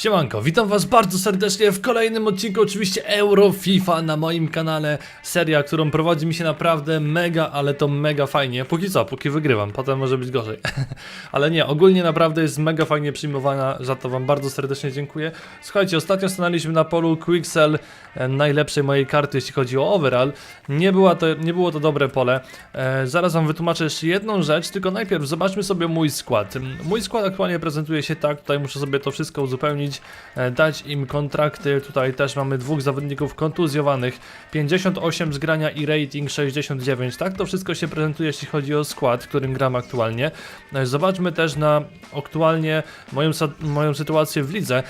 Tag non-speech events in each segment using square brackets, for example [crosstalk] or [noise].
Siemanko, witam was bardzo serdecznie w kolejnym odcinku oczywiście Euro FIFA na moim kanale. Seria, którą prowadzi mi się naprawdę mega, ale to mega fajnie. Póki co, póki wygrywam, potem może być gorzej. [laughs] Ale nie, ogólnie naprawdę jest mega fajnie przyjmowana, za to wam bardzo serdecznie dziękuję. Słuchajcie, ostatnio stanęliśmy na polu Quixel e, Najlepszej mojej karty jeśli chodzi o overall. Nie, była to, nie było to dobre pole. E, Zaraz wam wytłumaczę jeszcze jedną rzecz, tylko najpierw zobaczmy sobie mój skład. Mój skład aktualnie prezentuje się tak, tutaj muszę sobie to wszystko uzupełnić e, dać im kontrakty. Tutaj też mamy dwóch zawodników kontuzjowanych, 58 zgrania i rating 69. Tak to wszystko się prezentuje, jeśli chodzi o skład, którym gram aktualnie. E, Zobaczmy też na aktualnie moją, moją sytuację w lidze.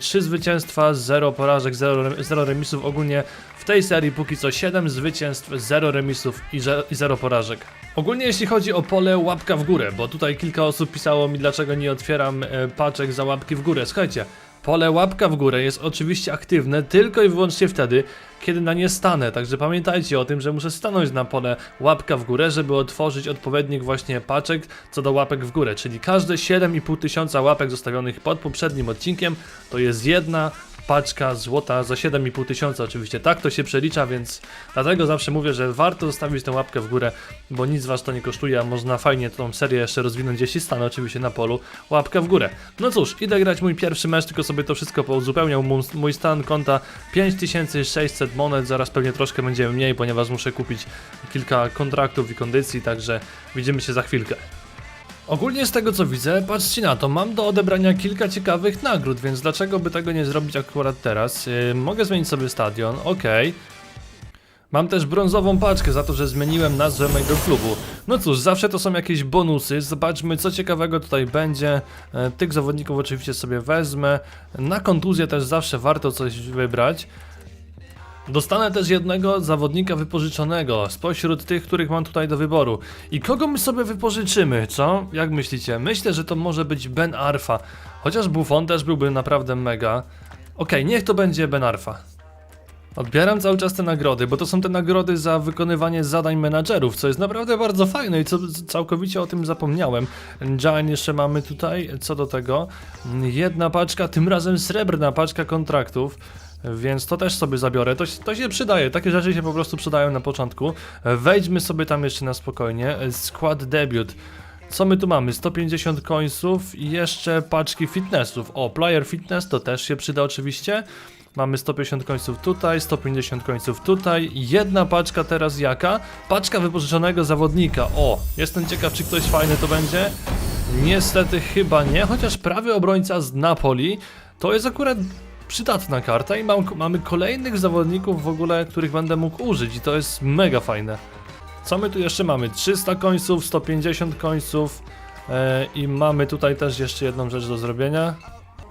3 zwycięstwa, 0 porażek, 0, 0 remisów. Ogólnie w tej serii póki co 7 zwycięstw, 0 remisów i 0 porażek. Ogólnie jeśli chodzi o pole łapka w górę, bo tutaj kilka osób pisało mi dlaczego nie otwieram e, paczek za łapki w górę. Słuchajcie, pole łapka w górę jest oczywiście aktywne tylko i wyłącznie wtedy, kiedy na nie stanę. Także pamiętajcie o tym, że muszę stanąć na pole łapka w górę, żeby otworzyć odpowiednik właśnie paczek co do łapek w górę. Czyli każde 7,5 tysiąca łapek zostawionych pod poprzednim odcinkiem to jest jedna paczka złota za 7,5 tysiąca oczywiście. Tak to się przelicza, więc dlatego zawsze mówię, że warto zostawić tę łapkę w górę, bo nic was to nie kosztuje, a można fajnie tą serię jeszcze rozwinąć, jeśli stanę oczywiście na polu łapka w górę. No cóż, idę grać mój pierwszy mecz, tylko sobie to wszystko pouzupełniał. Mój- stan konta 5600 monet, zaraz pewnie troszkę będzie mniej, ponieważ muszę kupić kilka kontraktów i kondycji, także widzimy się za chwilkę. Ogólnie z tego co widzę, patrzcie na to, mam do odebrania kilka ciekawych nagród, więc dlaczego by tego nie zrobić akurat teraz? Yy, mogę zmienić sobie stadion, okej. Mam też brązową paczkę za to, że zmieniłem nazwę mojego klubu. No cóż, zawsze to są jakieś bonusy. Zobaczmy, co ciekawego tutaj będzie. E, Tych zawodników oczywiście sobie wezmę. Na kontuzję też zawsze warto coś wybrać. Dostanę też jednego zawodnika wypożyczonego spośród tych, których mam tutaj do wyboru. I kogo my sobie wypożyczymy, co? Jak myślicie? Myślę, że to może być Ben Arfa. Chociaż Buffon też byłby naprawdę mega. Okej, niech to będzie Ben Arfa. Odbieram cały czas te nagrody, bo to są te nagrody za wykonywanie zadań menadżerów, co jest naprawdę bardzo fajne i co, całkowicie o tym zapomniałem. Giant jeszcze mamy tutaj, co do tego, jedna paczka, tym razem srebrna paczka kontraktów. Więc to też sobie zabiorę, to, to się przydaje, takie rzeczy się po prostu przydają na początku. Wejdźmy sobie tam jeszcze na spokojnie. Skład debiut. Co my tu mamy? 150 końców i jeszcze paczki fitnessów. O, player fitness to też się przyda oczywiście. Mamy 150 końców tutaj, 150 końców tutaj. Jedna paczka teraz jaka? Paczka wypożyczonego zawodnika. O, jestem ciekaw, czy ktoś fajny to będzie. Niestety chyba nie, chociaż prawy obrońca z Napoli to jest akurat przydatna karta i mam, mamy kolejnych zawodników w ogóle, których będę mógł użyć i to jest mega fajne. Co my tu jeszcze mamy? 300 końców, 150 końców e, i mamy tutaj też jeszcze jedną rzecz do zrobienia.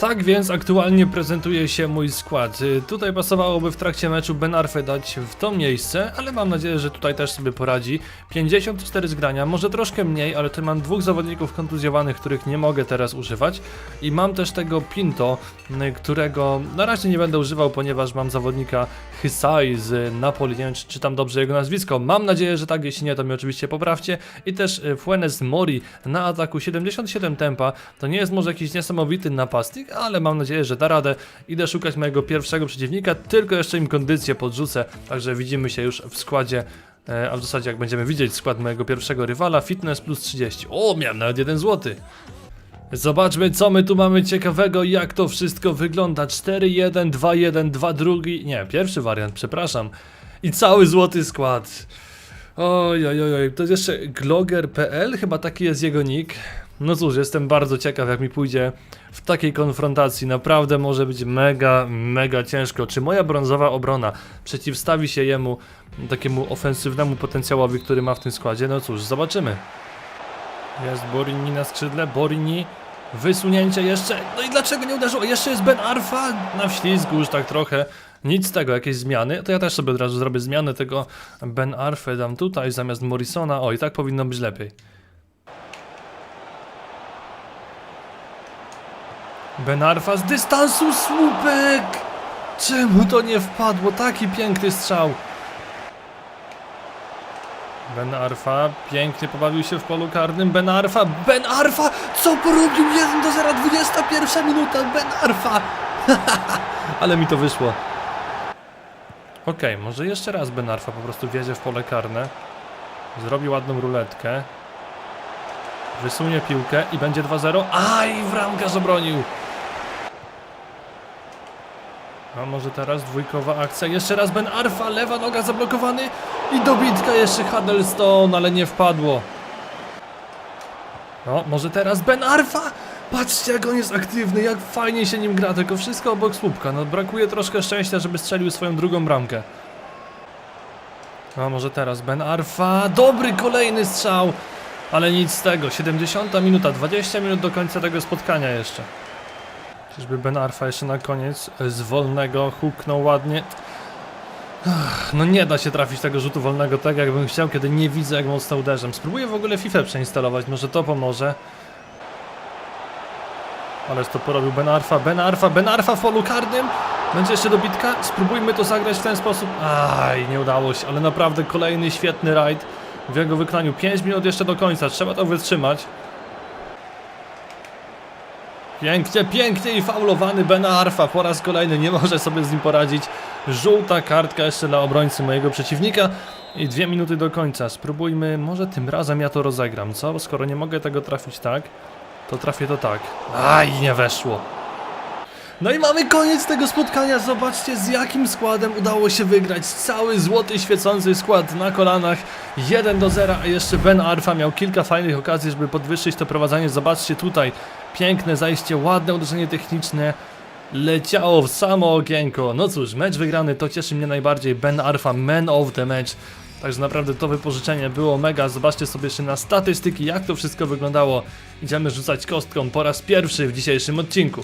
Tak więc aktualnie prezentuje się mój skład. Y, Tutaj pasowałoby w trakcie meczu Ben Arfe dać w to miejsce, ale mam nadzieję, że tutaj też sobie poradzi. 54 zgrania, może troszkę mniej, ale tu mam dwóch zawodników kontuzjowanych, których nie mogę teraz używać. I mam też tego Pinto, y, którego na razie nie będę używał, ponieważ mam zawodnika Hysai z Napoli. Nie wiem, czy czytam dobrze jego nazwisko. Mam nadzieję, że tak, jeśli nie, to mi oczywiście poprawcie. I też y, Fuenes Mori na ataku 77 tempa. To nie jest może jakiś niesamowity napastnik, ale mam nadzieję, że da radę. Idę szukać mojego pierwszego przeciwnika, tylko jeszcze im kondycję podrzucę. Także widzimy się już w składzie. e, A w zasadzie jak będziemy widzieć skład mojego pierwszego rywala, fitness plus 30. O, miałem nawet jeden złoty. Zobaczmy, co my tu mamy ciekawego, jak to wszystko wygląda. 4-1, 2-1, 2 drugi. Nie, pierwszy wariant, przepraszam. I cały złoty skład. Oj, oj, oj. to jest jeszcze gloger.pl, chyba taki jest jego nick. No cóż, jestem bardzo ciekaw, jak mi pójdzie w takiej konfrontacji. Naprawdę może być mega, mega ciężko. Czy moja brązowa obrona przeciwstawi się jemu, takiemu ofensywnemu potencjałowi, który ma w tym składzie? No cóż, zobaczymy. Jest Borini na skrzydle, Borini. Wysunięcie jeszcze. No i dlaczego nie uderzyło? Jeszcze jest Ben Arfa na wślizgu już tak trochę. Nic z tego, jakieś zmiany. To ja też sobie od razu zrobię zmianę tego Ben Arfę dam tutaj zamiast Morrisona. O, i tak powinno być lepiej. Ben Arfa z dystansu słupek! Czemu to nie wpadło? Taki piękny strzał. Ben Arfa pięknie pobawił się w polu karnym. Ben Arfa, Ben Arfa! Co porobił? 1 do 0, 21 minuta. Ben Arfa! [laughs] Ale mi to wyszło. Okej, może jeszcze raz Ben Arfa po prostu wjedzie w pole karne. Zrobi ładną ruletkę. Wysunie piłkę i będzie 2-0. Aj, bramkarz obronił. A może teraz dwójkowa akcja. Jeszcze raz Ben Arfa, lewa noga zablokowany i dobitka jeszcze Huddlestone, ale nie wpadło. No, może teraz Ben Arfa? Patrzcie jak on jest aktywny, jak fajnie się nim gra, tylko wszystko obok słupka. No brakuje troszkę szczęścia, żeby strzelił swoją drugą bramkę. No, może teraz Ben Arfa. Dobry kolejny strzał, ale nic z tego. 70 minuta, 20 minut do końca tego spotkania jeszcze. Czyżby Ben Arfa jeszcze na koniec z wolnego huknął ładnie. No nie da się trafić tego rzutu wolnego tak jakbym chciał, kiedy nie widzę jak mocno uderzam. Spróbuję w ogóle FIFA przeinstalować, może to pomoże. Ależ to porobił Ben Arfa, Ben Arfa, Ben Arfa w polu karnym. Będzie jeszcze dobitka? Spróbujmy to zagrać w ten sposób. Aj, nie udało się, ale naprawdę kolejny świetny rajd w jego wykonaniu. 5 minut jeszcze do końca, trzeba to wytrzymać. Pięknie, pięknie i faulowany Ben Arfa po raz kolejny nie może sobie z nim poradzić. Żółta kartka jeszcze dla obrońcy mojego przeciwnika i dwie minuty do końca. Spróbujmy, może tym razem ja to rozegram, co? Skoro nie mogę tego trafić tak, to trafię to tak. Aj, nie weszło. No i mamy koniec tego spotkania. Zobaczcie z jakim składem udało się wygrać. Cały złoty świecący skład na kolanach. 1 do 0, a jeszcze Ben Arfa miał kilka fajnych okazji, żeby podwyższyć to prowadzenie. Zobaczcie tutaj. Piękne zajście, ładne uderzenie techniczne. Leciało w samo okienko. No cóż, mecz wygrany to cieszy mnie najbardziej. Ben Arfa, man of the match. Także naprawdę to wypożyczenie było mega. Zobaczcie sobie jeszcze na statystyki, jak to wszystko wyglądało. Idziemy rzucać kostką po raz pierwszy w dzisiejszym odcinku.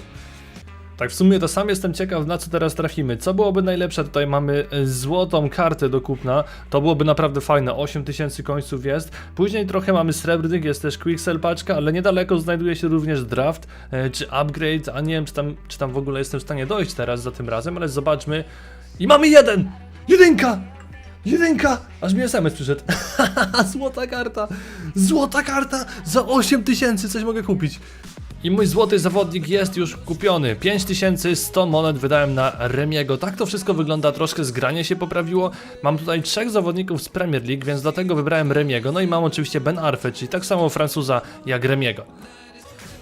Tak w sumie to sam jestem ciekaw na co teraz trafimy. Co byłoby najlepsze? Tutaj mamy e, złotą kartę do kupna. To byłoby naprawdę fajne. 8000 końców jest. Później trochę mamy srebrnych, jest też quicksell paczka, ale niedaleko znajduje się również draft e, czy upgrade, a nie wiem czy tam, czy tam w ogóle jestem w stanie dojść teraz za tym razem, ale zobaczmy. I mamy jeden! Jedynka! Jedynka! Aż mi SMS przyszedł. [laughs] Złota karta! Złota karta! Za 8000 coś mogę kupić. I mój złoty zawodnik jest już kupiony. 5100 monet wydałem na Remiego. Tak to wszystko wygląda, troszkę zgranie się poprawiło. Mam tutaj trzech zawodników z Premier League, więc dlatego wybrałem Remiego. No i mam oczywiście Ben Arfe, czyli tak samo Francuza jak Remiego.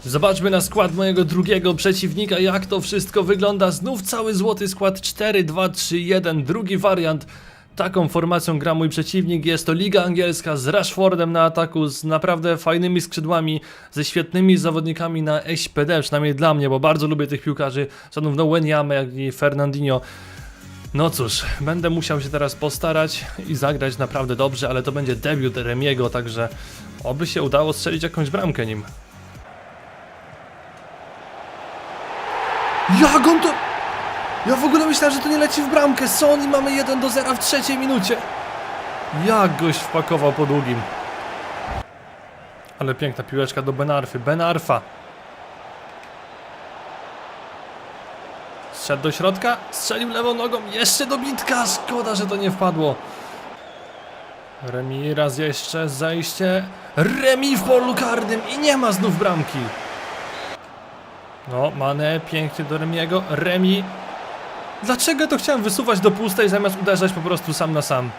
Zobaczmy na skład mojego drugiego przeciwnika, jak to wszystko wygląda. Znów cały złoty skład 4, 2, 3, 1, drugi wariant. Taką formacją gra mój przeciwnik. Jest to Liga Angielska z Rashfordem na ataku, z naprawdę fajnymi skrzydłami, ze świetnymi zawodnikami na SPD, przynajmniej dla mnie, bo bardzo lubię tych piłkarzy, zarówno Wenyama, jak i Fernandinho. No cóż, będę musiał się teraz postarać i zagrać naprawdę dobrze, ale to będzie debiut Remiego, także oby się udało strzelić jakąś bramkę nim. Jak on to... Ja w ogóle myślałem, że to nie leci w bramkę. Sony mamy 1 do 0 w trzeciej minucie. Jak gość wpakował po długim. Ale piękna piłeczka do Benarfy. Benarfa. Strzedł do środka, strzelił lewą nogą, jeszcze dobitka, szkoda, że to nie wpadło. Remi raz jeszcze, zajście, Remi w polu karnym i nie ma znów bramki. No, Mane, pięknie do Remiego, Remi. Dlaczego to chciałem wysuwać do pustej zamiast uderzać po prostu sam na sam?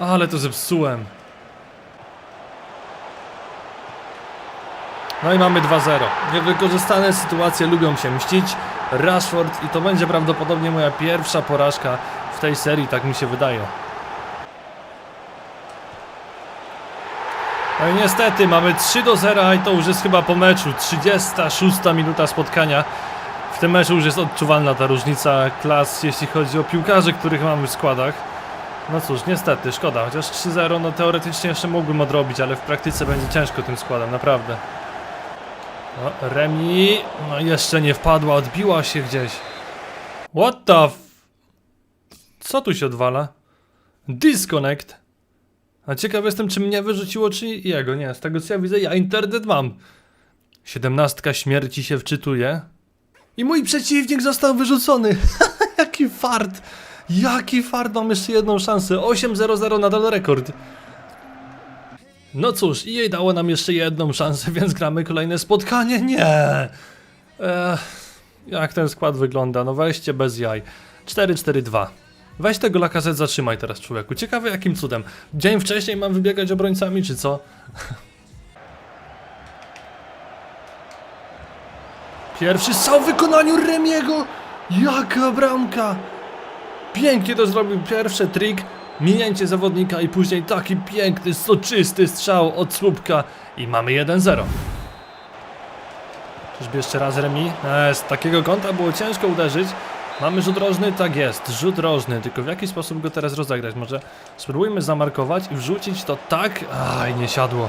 Ale to zepsułem. No i mamy 2-0. Niewykorzystane sytuacje lubią się mścić. Rashford i to będzie prawdopodobnie moja pierwsza porażka w tej serii, tak mi się wydaje. No i niestety mamy 3 do 0 i to już jest chyba po meczu. 36 minuta spotkania. W tym meczu już jest odczuwalna ta różnica klas, jeśli chodzi o piłkarzy, których mamy w składach. No cóż, niestety, szkoda. Chociaż 3-0, no teoretycznie jeszcze mógłbym odrobić, ale w praktyce będzie ciężko tym składem, naprawdę. No, Remi, no jeszcze nie wpadła, odbiła się gdzieś. What the f... Co tu się odwala? Disconnect. A ciekaw jestem, czy mnie wyrzuciło, czy jego. Nie, z tego co ja widzę, ja internet mam. Siedemnastka śmierci się wczytuje. I mój przeciwnik został wyrzucony. [laughs] Jaki fart. Jaki fart, mam jeszcze jedną szansę. 8-0-0 nadal rekord. No cóż, i jej dało nam jeszcze jedną szansę, [laughs] więc gramy kolejne spotkanie. Nie! Eee, jak ten skład wygląda? No weźcie bez jaj. 4-4-2. Weź tego Lacazette zatrzymaj teraz, człowieku. Ciekawe jakim cudem. Dzień wcześniej mam wybiegać obrońcami, czy co? [laughs] Pierwszy strzał w wykonaniu Remiego! Jaka bramka! Pięknie to zrobił pierwszy trik, minięcie zawodnika i później taki piękny, soczysty strzał od słupka i mamy 1-0. Czyżby jeszcze raz remi? E, z takiego kąta było ciężko uderzyć. Mamy rzut rożny? Tak jest, rzut rożny, tylko w jaki sposób go teraz rozegrać? Może spróbujmy zamarkować i wrzucić to tak? Aj, nie siadło.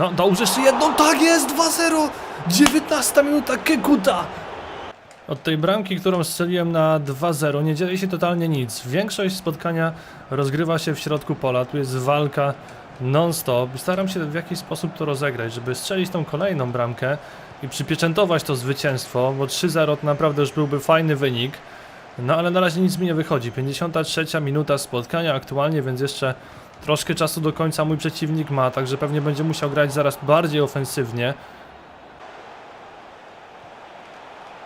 No, dałże jeszcze jedną, tak jest, 2-0! 19 minuta, Kekuta! Od tej bramki, którą strzeliłem na 2-0 nie dzieje się totalnie nic. Większość spotkania rozgrywa się w środku pola, tu jest walka non-stop. Staram się w jakiś sposób to rozegrać, żeby strzelić tą kolejną bramkę i przypieczętować to zwycięstwo, bo 3-0 to naprawdę już byłby fajny wynik. No ale na razie nic mi nie wychodzi. 53 minuta spotkania aktualnie, więc jeszcze troszkę czasu do końca mój przeciwnik ma, także pewnie będzie musiał grać zaraz bardziej ofensywnie.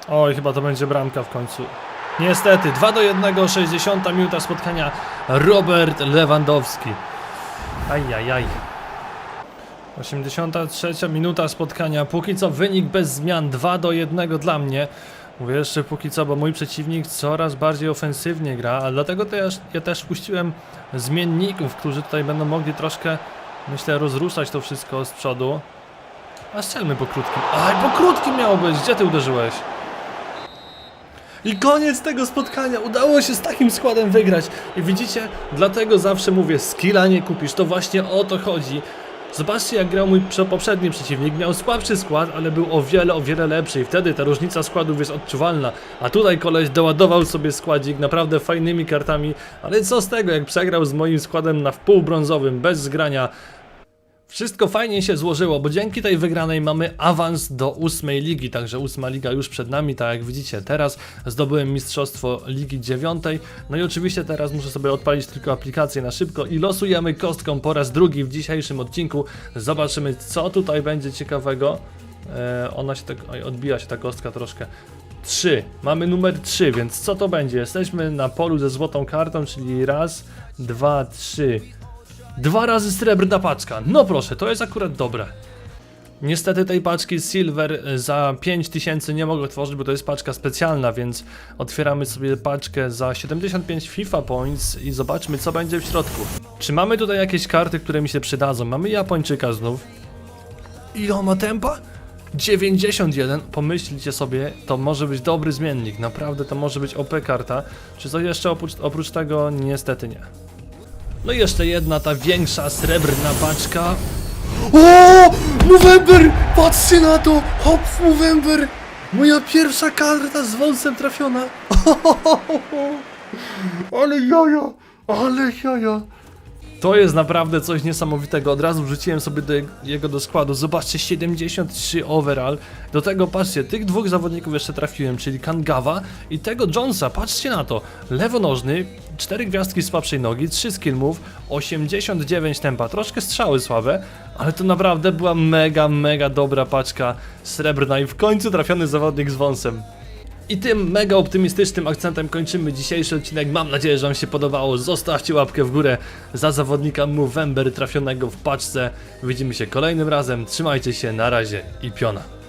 Oj, chyba to będzie bramka w końcu. Niestety, 2 do 1, 60 minuta spotkania. Robert Lewandowski. Ajajaj. 83 minuta spotkania. Póki co wynik bez zmian 2 do 1 dla mnie. Mówię jeszcze póki co, bo mój przeciwnik coraz bardziej ofensywnie gra, ale dlatego też, ja też wpuściłem zmienników, którzy tutaj będą mogli troszkę, myślę, rozruszać to wszystko z przodu. A strzelmy po krótkim. Aj, po krótkim miało być! Gdzie ty uderzyłeś? I koniec tego spotkania. Udało się z takim składem wygrać. I widzicie, dlatego zawsze mówię, skilla nie kupisz. To właśnie o to chodzi. Zobaczcie jak grał mój prze- poprzedni przeciwnik. Miał słabszy skład, ale był o wiele, o wiele lepszy. I wtedy ta różnica składów jest odczuwalna. A tutaj koleś doładował sobie składzik naprawdę fajnymi kartami. Ale co z tego, jak przegrał z moim składem na wpół brązowym, bez zgrania. Wszystko fajnie się złożyło, bo dzięki tej wygranej mamy awans do ósmej ligi, także ósma liga już przed nami, tak jak widzicie teraz zdobyłem mistrzostwo ligi dziewiątej, no i oczywiście teraz muszę sobie odpalić tylko aplikację na szybko i losujemy kostką po raz drugi w dzisiejszym odcinku, zobaczymy co tutaj będzie ciekawego, e, ona się tak, oj, odbija się ta kostka troszkę, 3. Mamy numer 3, więc co to będzie? Jesteśmy na polu ze złotą kartą, czyli raz, dwa, trzy. Dwa razy srebrna paczka. No proszę, to jest akurat dobre. Niestety tej paczki Silver y, za 5000 nie mogę otworzyć, bo to jest paczka specjalna, więc otwieramy sobie paczkę za 75 FIFA Points i zobaczmy co będzie w środku. Czy mamy tutaj jakieś karty, które mi się przydadzą? Mamy Japończyka znów. I on ma tempa? 91, pomyślcie sobie, to może być dobry zmiennik, naprawdę to może być OP karta. Czy coś jeszcze oprócz, oprócz tego? Niestety nie. No i jeszcze jedna, ta większa srebrna paczka. O! Movember! Patrzcie na to! Hop, Movember! Moja pierwsza karta z wąsem trafiona. [laughs] Ale jaja! Ale jaja! To jest naprawdę coś niesamowitego. Od razu wrzuciłem sobie do je- jego do składu. Zobaczcie, 73 overall. Do tego patrzcie, tych dwóch zawodników jeszcze trafiłem, czyli Kangawa i tego Jonesa. Patrzcie na to. Lewonożny, 4 gwiazdki słabszej nogi, 3 skill move, 89 tempa. Troszkę strzały słabe, ale to naprawdę była mega, mega dobra paczka srebrna i w końcu trafiony zawodnik z wąsem. I tym mega optymistycznym akcentem kończymy dzisiejszy odcinek. Mam nadzieję, że Wam się podobało. Zostawcie łapkę w górę za zawodnika Movember trafionego w paczce. Widzimy się kolejnym razem. Trzymajcie się, na razie i piona.